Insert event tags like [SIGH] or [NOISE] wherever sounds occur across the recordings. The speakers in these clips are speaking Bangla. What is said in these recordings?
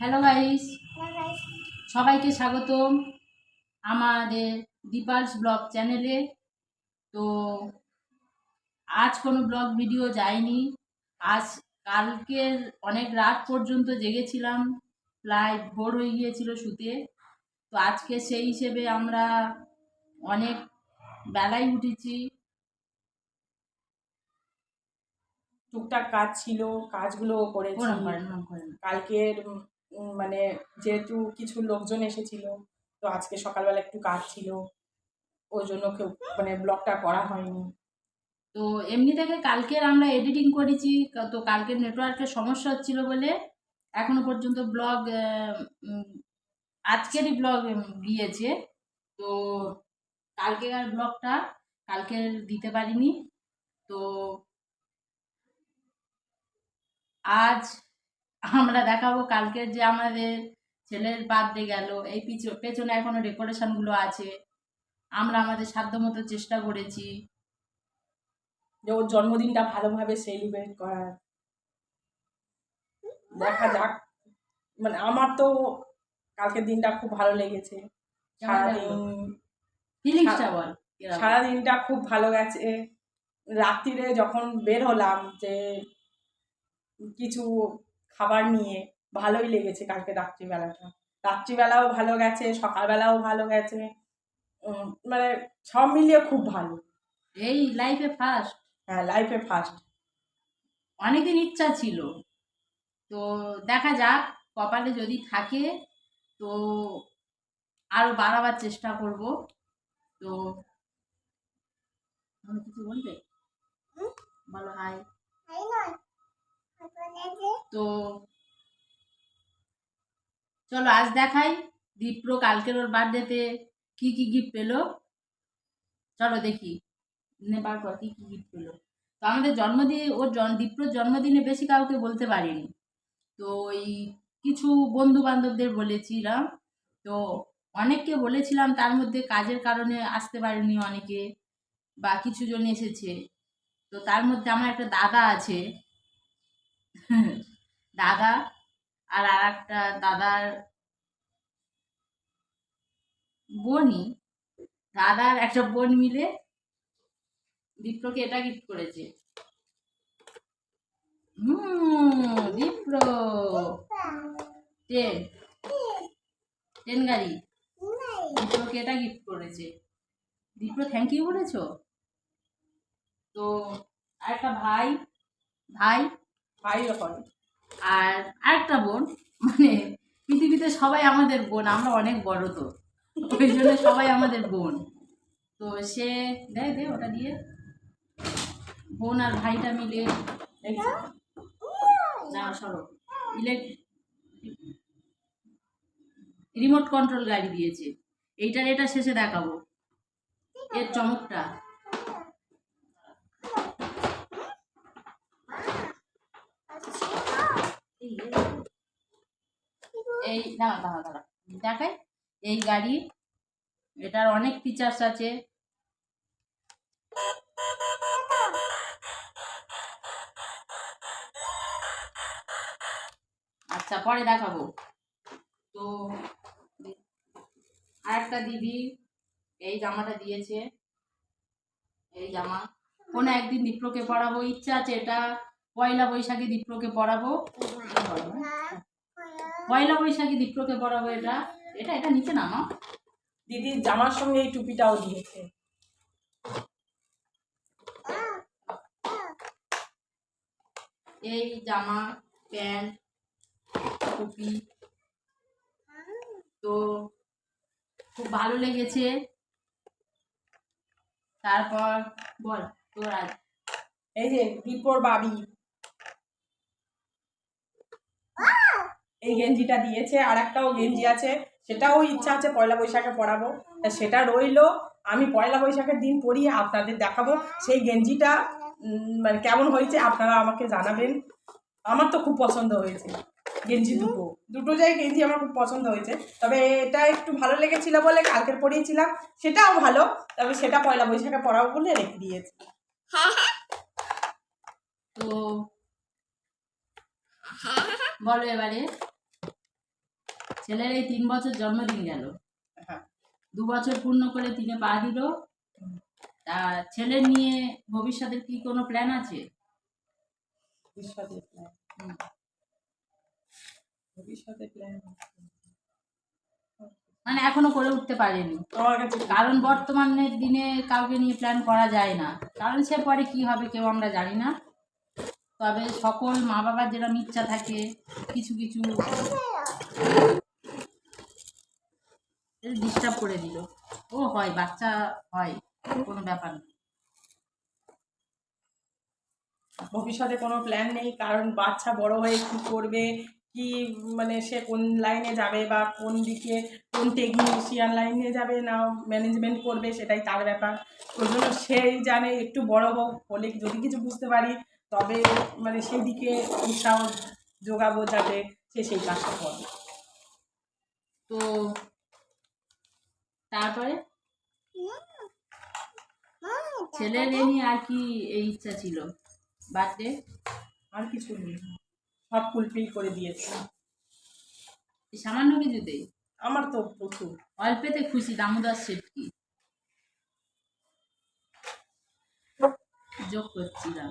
হ্যালো গাইস সবাইকে স্বাগতম আমাদের দীপালস ব্লগ চ্যানেলে। তো আজ কোনো ব্লগ ভিডিও যায়নি। আজ কালকের অনেক রাত পর্যন্ত জেগেছিলাম। প্রায় ভোর হয়ে গিয়েছিল শুতে। তো আজকে সেই হিসেবে আমরা অনেক বেলায় উঠেছি। টুকটাক কাজ ছিল কাজগুলো করেছি। কালকের মানে যেহেতু কিছু লোকজন এসেছিল, তো আজকে সকালবেলা একটু কাজ ছিল, ওই জন্য কেউ মানে ব্লগটা করা হয়নি। তো এমনি থেকে কালকের আমরা এডিটিং করেছি, তো কালকের নেটওয়ার্কের সমস্যা হচ্ছিল বলে এখনও পর্যন্ত ব্লগ আজকেরই ব্লগ গিয়েছে তো কালকে আর ব্লগটা কালকে দিতে পারিনি। তো আজ আমরা দেখাবো কালকের যে আমাদের ছেলের বার্থডে গেল এই পিছ- পেছনে এখনও ডেকোরেশনগুলো আছে। আমরা আমাদের সাধ্যমতো চেষ্টা করেছি যে ওর জন্মদিনটা ভালোভাবে সেলিব্রেট করার। দেখা যাক। মানে আমার তো কালকের দিনটা খুব ভালো লেগেছে। সারাদিন ফিলিংসটা বল সারাদিনটা খুব ভালো গেছে। রাত্রিরে যখন বের হলাম যে কিছু খাবার নিয়ে ভালোই লেগেছে কালকে রাত্রিবেলাটা। রাত্রিবেলাও ভালো গেছে সকালবেলাও ভালো গেছে। মানে সব মিলিয়ে খুব ভালো। এই লাইফে ফার্স্ট হ্যাঁ লাইফে ফার্স্ট অনেকদিন ইচ্ছা ছিল। তো দেখা যাক কপালে যদি থাকে তো আরও বাড়াবার চেষ্টা করব। তো কিছু বলবে? বলো হাই তো চলো আজ দেখাই। দীপ্র কালকের ওর বার্থডেতে কি কি গিফট পেল? চলো দেখি। নেবার পর কি কি গিফট পেল? তো আমাদের জন্মদিন, ওর জন, দীপ্রর জন্মদিনে বেশি কাউকে বলতে পারিনি। তো ওই কিছু বন্ধু বান্ধবদের বলেছিলাম। তো অনেককে বলেছিলাম, তার মধ্যে কাজের কারণে আসতে পারেনি অনেকে বা কিছু জন এসেছে। তো তার মধ্যে আমার একটা দাদা আছে [LAUGHS] দাদা আর আর একটা দাদার বোনই, দাদার একটা বোন মিলে দীপ্রকে এটা গিফট করেছে। হুম ট্রেন। ট্রেন গাড়ি। এটা গিফট করেছে। থ্যাংক ইউ বলেছ? তো আরেকটা ভাই ভাই ভাই যখন আর আরেকটা বোন মানে পৃথিবীতে সবাই আমাদের বোন, আমরা অনেক বড় তো। ওই জন্য সবাই আমাদের বোন। তো সে দেয় দে ওটা দিয়ে। বোন আর ভাইটা মিলে না, সরো। রিমোট কন্ট্রোল গাড়ি দিয়েছে। এইটার এটা শেষে দেখাবো। এর চমকটা। এই, দাঁড়া দাঁড়া দাঁড়া। দেখাই। এই গাড়ি, এটার অনেক ফিচার্স আছে। আচ্ছা পরে দেখাবো। তো, আরেকটা দিদি, এই জামাটা দিয়েছে। এই জামা। কোনো একদিন দীপ্রকে পড়াবো ইচ্ছা আছে এটা। পয়লা বৈশাখে দীপ্রকে পড়াবো পয়লা বৈশাখে দীপ্রকে পড়াবো এটা এটা এটা নিচে নামা দিদির জামার সঙ্গে এই টুপিটাও দিয়েছে। এই জামা প্যান্ট টুপি। তো খুব ভালো লেগেছে। তারপর বল তোর আজ। এই যে দীপর বাবি। এই গেঞ্জিটা দিয়েছে আর একটাও গেঞ্জি আছে সেটাও ইচ্ছা আছে পয়লা বৈশাখে পরাবো। তা সেটা রইল আমি পয়লা বৈশাখের দিন পরিয়ে আপনাদের দেখাবো। সেই গেঞ্জিটা মানে কেমন হয়েছে আপনারা আমাকে জানাবেন। আমার তো খুব পছন্দ হয়েছে গেঞ্জি দুটো। দুটো যাই গেঞ্জি আমার খুব পছন্দ হয়েছে। তবে এটা একটু ভালো লেগেছিল বলে কালকের পরিয়েছিলাম সেটাও ভালো। তবে সেটা পয়লা বৈশাখে পরাবো বলে রেখে দিয়েছি। তো বলো এবারে। ছেলের এই তিন বছর জন্মদিন গেল। হ্যাঁ। দু বছর পূর্ণ করে তিনে পা দিল। তা ছেলে নিয়ে ভবিষ্যতের কি কোনো প্ল্যান আছে? প্ল্যান। প্ল্যান মানে এখনও করে উঠতে পারেনি। কারণ বর্তমানের দিনে কাউকে নিয়ে প্ল্যান করা যায় না। কারণ সে পরে কি হবে কেউ আমরা জানি না। তবে সকল মা বাবার যেরকম ইচ্ছা থাকে কিছু কিছু ডিস্টার্ব করে দিল। ও হয় বাচ্চা হয় কোনো ব্যাপার না। ভবিষ্যতে কোনো প্ল্যান নেই কারণ বাচ্চা বড় হয়ে কি করবে কি মানে সে কোন লাইনে যাবে বা কোন দিকে কোন টেকনিশিয়ান লাইনে যাবে না ম্যানেজমেন্ট করবে সেটাই তার ব্যাপার। ওই জন্য সেই জানে একটু বড় হোক হলে যদি কিছু বুঝতে পারি তবে মানে সেই দিকে উৎসাহ যোগাবো যাতে সে সেই কাজটা করে তো তারপরে ছেলের এ নিয়ে আর কি এই ইচ্ছা ছিল? বার্থডে? আর কিছু নেই। সব ফুলফিল করে দিয়েছে। সামান্য কিছুতেই? আমার তো প্রচুর। অল্পেতে খুশি দামোদর শেঠ কি যোগ করছিলাম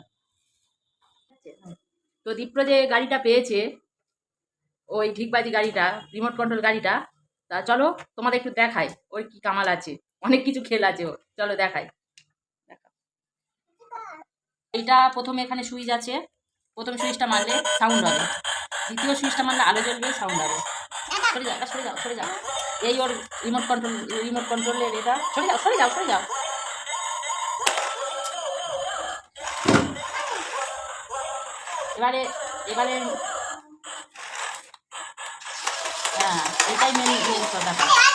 তো দীপ্র যে গাড়িটা পেয়েছে ওই ঠিকবাজি গাড়িটা রিমোট কন্ট্রোল গাড়িটা। তা চলো তোমাদের একটু দেখাই, ওর কি কামাল আছে? অনেক কিছু খেল আছে ওর। চলো দেখাই। এইটা প্রথমে এখানে সুইচ আছে। প্রথম সুইচটা মারলে সাউন্ড হবে। দ্বিতীয় সুইচটা মারলে আলো জ্বলবে সাউন্ড হবে। সরে যাও, এটা সরে যাও সরে যাও। এই ওর রিমোট কন্ট্রোল রিমোট কন্ট্রোলের এটা। সরে যাও সরে যাও সরে যাও। এবারে এবারে হ্যাঁ এটাই মেন মেন কথা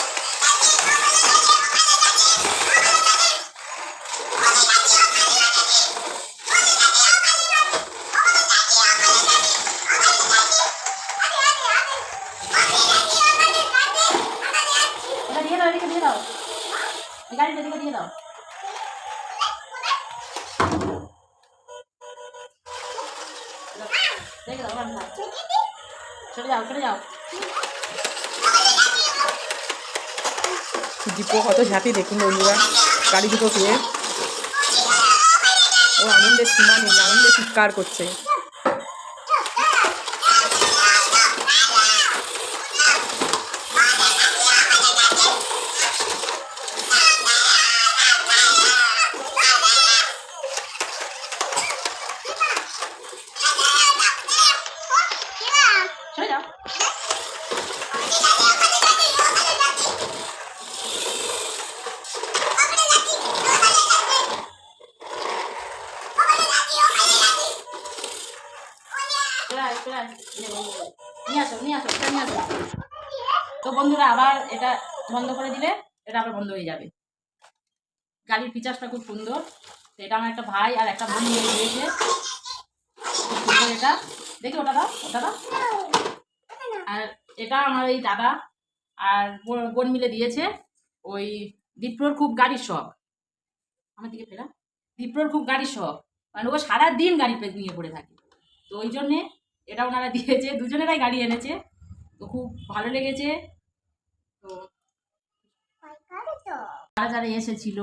দীপো কত ঝাঁপি দেখুন বন্ধুরা গাড়ি দুটো ও আনন্দের সীমা নেই আনন্দের চিৎকার করছে সরে যাও চলে আয়, চলে আয়। নিয়ে আসো, নিয়ে আসো, এটা নিয়ে আসো। তো বন্ধুরা, আবার এটা বন্ধ করে দিলে এটা আবার বন্ধ হয়ে যাবে। গাড়ির ফিচার্সটা খুব সুন্দর। তো এটা আমার একটা ভাই আর একটা বোন নিয়ে দিয়েছে এটা। দেখি ওটা দাও ওটা দাও। আর এটা আমার এই দাদা আর বোন- মিলে দিয়েছে। ওই দীপ্রর খুব গাড়ির শখ। আমার দিকে ফেরা। দীপ্রর খুব গাড়ির শখ। মানে ও সারা দিন গাড়ি নিয়ে পড়ে থাকে। তো ওই জন্যে এটা ওনারা দিয়েছে। দুজনেরাই গাড়ি এনেছে। তো খুব ভালো লেগেছে। তো যারা যারা এসেছিল?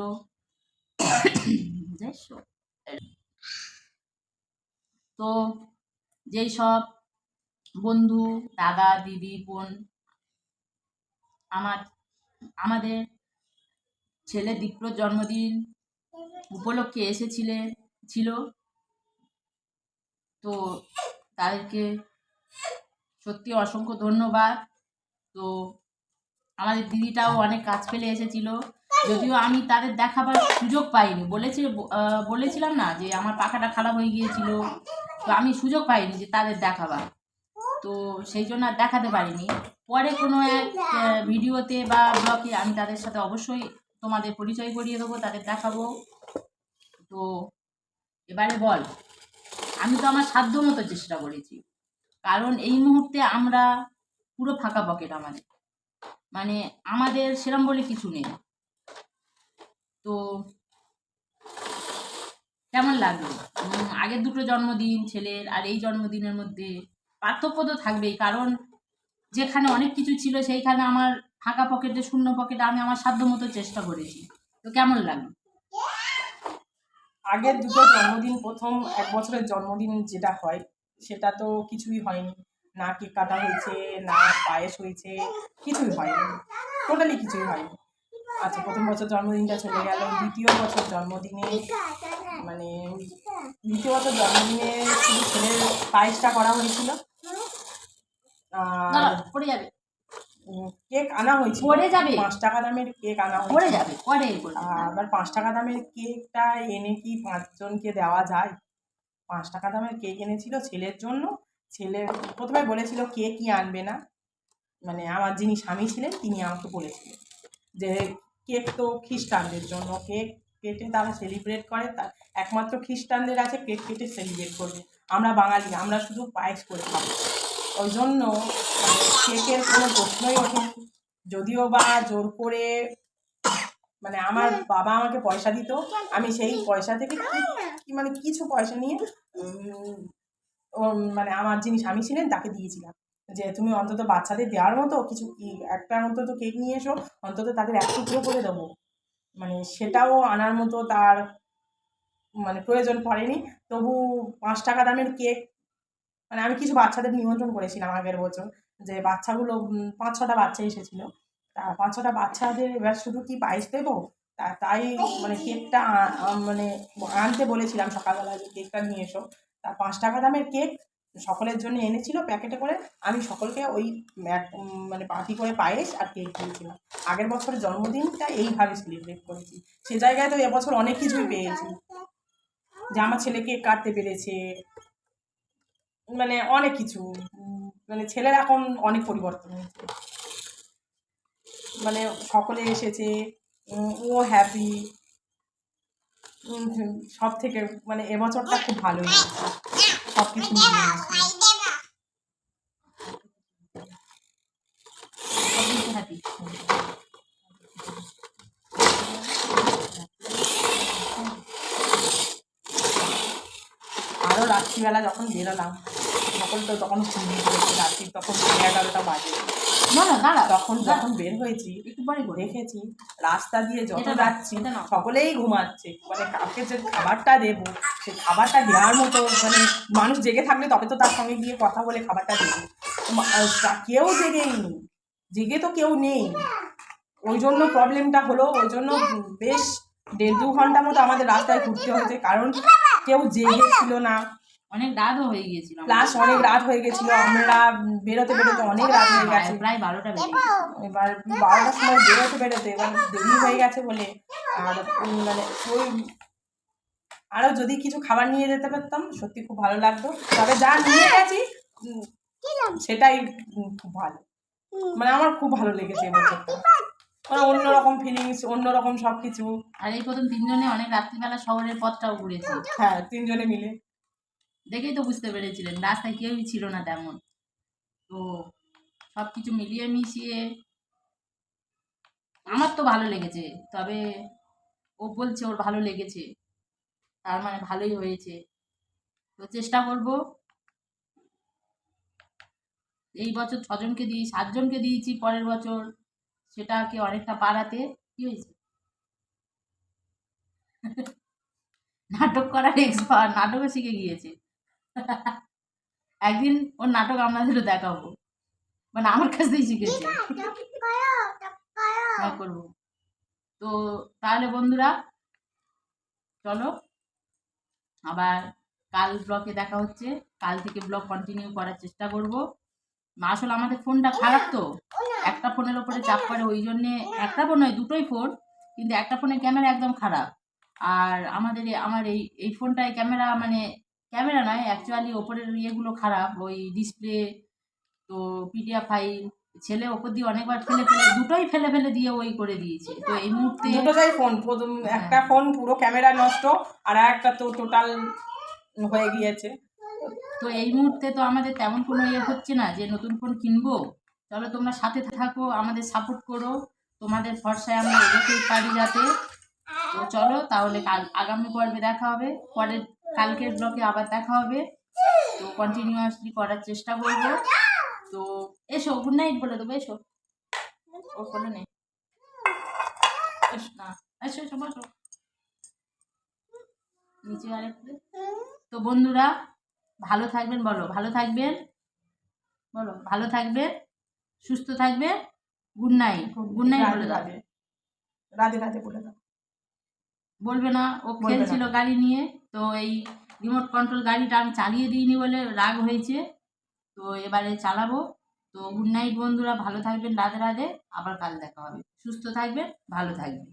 তো যেই সব বন্ধু দাদা দিদি বোন আমার আমাদের ছেলে দীপ্রর জন্মদিন উপলক্ষে এসেছিলেন ছিল। তো তাদেরকে সত্যি অসংখ্য ধন্যবাদ। তো আমাদের দিদিটাও অনেক কাজ ফেলে এসেছিল। যদিও আমি তাদের দেখাবার সুযোগ পাইনি। বলেছি বলেছিলাম না যে আমার পাখাটা খারাপ হয়ে গিয়েছিল। তো আমি সুযোগ পাইনি যে তাদের দেখাবার। তো সেই জন্য আর দেখাতে পারিনি। পরে কোনো এক ভিডিওতে বা ব্লগে আমি তাদের সাথে অবশ্যই তোমাদের পরিচয় করিয়ে দেবো, তাদের দেখাবো। তো এবারে বল। আমি তো আমার সাধ্য মতো চেষ্টা করেছি। কারণ এই মুহূর্তে আমরা পুরো ফাঁকা পকেট আমাদের। মানে আমাদের সেরম বলে কিছু নেই। তো কেমন লাগল? আগের দুটো জন্মদিন, ছেলের, আর এই জন্মদিনের মধ্যে পার্থক্য তো থাকবেই। কারণ যেখানে অনেক কিছু ছিল, সেইখানে আমার ফাঁকা পকেটে, শূন্য পকেটে আমি আমার সাধ্য মতো চেষ্টা করেছি। তো কেমন লাগল? আগের দুটো জন্মদিন প্রথম এক বছরের জন্মদিন যেটা হয় সেটা তো কিছুই হয়নি। না কেক কাটা হয়েছে না পায়েস হয়েছে কিছুই হয়নি। টোটালি কিছুই হয়নি। আচ্ছা প্রথম বছর জন্মদিনটা চলে গেল দ্বিতীয় বছর জন্মদিনে মানে দ্বিতীয় বছর জন্মদিনে শুধু ছেলের পায়েসটা করা হয়েছিল। আর পড়ে যাবে। কেক আনা হয়েছিল। পড়ে যাবে। পাঁচ টাকা দামের কেক আনা পড়ে হয়েছিল। যাবে পরে আবার পাঁচ টাকা দামের কেকটা এনে কি পাঁচজনকে দেওয়া যায়? পাঁচ টাকা দামের কেক এনেছিল ছেলের জন্য। ছেলে প্রথমে বলেছিল কেকই আনবে না? মানে আমার যিনি স্বামী ছিলেন তিনি আমাকে বলেছিলেন যে কেক তো খ্রিস্টানদের জন্য। কেক কেটে তারা সেলিব্রেট করে। তার একমাত্র খ্রিস্টানদের আছে কেক কেটে সেলিব্রেট করবে। আমরা বাঙালি আমরা শুধু পায়েস করে খাব। ওই জন্য কেকের কোনো প্রশ্নই ওঠেনি যদিও বা জোর করে মানে আমার বাবা আমাকে পয়সা দিত, আমি সেই পয়সা থেকে মানে কিছু পয়সা নিয়ে মানে আমার যিনি স্বামী ছিলেন তাকে দিয়েছিলাম। যে তুমি অন্তত বাচ্চাদের দেওয়ার মতো কিছু একটা অন্তত কেক নিয়ে এসো, অন্তত তাদের এক টুকরো করে দেবো। মানে সেটাও আনার মতো তার মানে প্রয়োজন পড়েনি। তবু পাঁচ টাকা দামের কেক মানে আমি কিছু বাচ্চাদের নিমন্ত্রণ করেছিলাম আগের বছর। যে বাচ্চাগুলো পাঁচ ছটা বাচ্চা এসেছিল। তা পাঁচ ছটা বাচ্চাদের এবার শুধু কি পায়েস দেবো? তা তাই মানে কেকটা মানে আনতে বলেছিলাম সকালবেলা যে কেকটা নিয়ে এসো। তা পাঁচ টাকা দামের কেক সকলের জন্য এনেছিল প্যাকেটে করে। আমি সকলকে ওই মানে পার্টি করে পায়েস আর কেক দিয়েছিলাম। আগের বছরের জন্মদিনটা এইভাবে সেলিব্রেট করেছি। সে জায়গায় তো এবছর অনেক কিছুই পেয়েছি। যে আমার ছেলে কেক কাটতে পেরেছে মানে অনেক কিছু। মানে ছেলের এখন অনেক পরিবর্তন হয়েছে। মানে সকলে এসেছে ও হ্যাপি সব থেকে মানে এবছরটা খুব ভালো সব কিছু happy। আরও রাত্রিবেলা যখন বেরোলাম সকল তো তখন রাত্রি তখন এগারোটা বাজে। না না দাঁড়া। তখন যখন বের হয়েছি একটু পরে করে রাস্তা দিয়ে যত যাচ্ছি না। সকলেই ঘুমাচ্ছে। মানে কাউকে যে খাবারটা দেবো সেই খাবারটা দেওয়ার মতো মানে মানুষ জেগে থাকলে তবে তো তার সঙ্গে গিয়ে কথা বলে খাবারটা দেবো। কেউ জেগেই নেই জেগে তো কেউ নেই। ওই জন্য প্রবলেমটা হলো ওই জন্য বেশ দেড় দু ঘণ্টা মতো আমাদের রাস্তায় ঘুরতে হয়েছে কারণ কেউ জেগে ছিল না। অনেক রাতও হয়ে গিয়েছিল প্লাস অনেক রাত হয়ে গেছিল আমরা বেরোতে বেরোতে অনেক রাত হয়ে গেছে। প্রায় বারোটা বেজে এবার বারোটার সময় বেরোতে বেরোতে এবার দেরি হয়ে গেছে বলে আর মানে ওই আরও যদি কিছু খাবার নিয়ে যেতে পারতাম সত্যি খুব ভালো লাগতো। তবে যা নিয়ে গেছি সেটাই খুব ভালো। মানে আমার খুব ভালো লেগেছে এবছরটা মানে অন্যরকম ফিলিংস অন্যরকম সব কিছু আর এই প্রথম তিনজনে অনেক রাত্রিবেলা শহরের পথটাও ঘুরেছি। হ্যাঁ তিনজনে মিলে। দেখেই তো বুঝতে পেরেছিলেন, রাস্তায় কেউই ছিল না তেমন। তো সব কিছু মিলিয়ে মিশিয়ে আমার তো ভালো লেগেছে, তবে ও বলছে ওর ভালো লেগেছে, তার মানে ভালোই হয়েছে। তো চেষ্টা করব। এই বছর ছজনকে দিই, সাতজনকে দিয়েছি পরের বছর, সেটাকে অনেকটা পাড়াতে কি হয়েছে? [LAUGHS] নাটক করার এক্সপার্ট নাটকও শিখে গিয়েছে। একদিন ওর নাটক আপনাদেরও দেখাবো। মানে আমার কাছ থেকেই শিখেছে হ্যাঁ করব। তো তাহলে বন্ধুরা চলো আবার কাল ব্লকে দেখা হচ্ছে। কাল থেকে ব্লগ কন্টিনিউ করার চেষ্টা করব। আসলে আমাদের ফোনটা খারাপ তো। একটা ফোনের ওপরে চাপ পড়ে ওই জন্যে একটা ফোন নয় দুটোই ফোন কিন্তু একটা ফোনের ক্যামেরা একদম খারাপ। আর আমাদের আমার এই এই ফোনটায় ক্যামেরা মানে ক্যামেরা নয় অ্যাকচুয়ালি ওপরের ইয়েগুলো খারাপ ওই ডিসপ্লে তো পিডিএফ ফাইল ছেলে ওপর দিয়ে অনেকবার ফেলে ফেলে দুটোই ফেলে ফেলে দিয়ে ওই করে দিয়েছে। তো এই মুহূর্তে দুটোটাই ফোন প্রথম একটা ফোন পুরো ক্যামেরা নষ্ট আর একটা তো টোটাল হয়ে গিয়েছে। তো এই মুহূর্তে তো আমাদের তেমন কোনো ইয়ে হচ্ছে না যে নতুন ফোন কিনবো। চলো তোমরা সাথে থাকো আমাদের সাপোর্ট করো। তোমাদের ভরসায় আমরা এগোতে পারি যাতে। তো চলো তাহলে কাল আগামী পর্বে দেখা হবে। পরের কালকের ব্লকে আবার দেখা হবে। তো কন্টিনিউয়াসলি করার চেষ্টা করব। তো এসো গুড নাইট বলে দেবো এসো। ও বলে নেই এসো না এসো এসো বসো। নিচে আরেকটু। তো বন্ধুরা ভালো থাকবেন বলো ভালো থাকবেন? বলো ভালো থাকবেন? সুস্থ থাকবেন? গুড নাইট গুড নাইট বলে দাও। রাধে রাধে বলে দাও। বলবে না ও খেলছিল গাড়ি নিয়ে। তো এই রিমোট কন্ট্রোল গাড়িটা আমি চালিয়ে দিইনি বলে রাগ হয়েছে। তো এবারে চালাবো। তো গুড নাইট বন্ধুরা, ভালো থাকবেন, রাধে রাধে। আবার কাল দেখা হবে। সুস্থ থাকবেন, ভালো থাকবেন।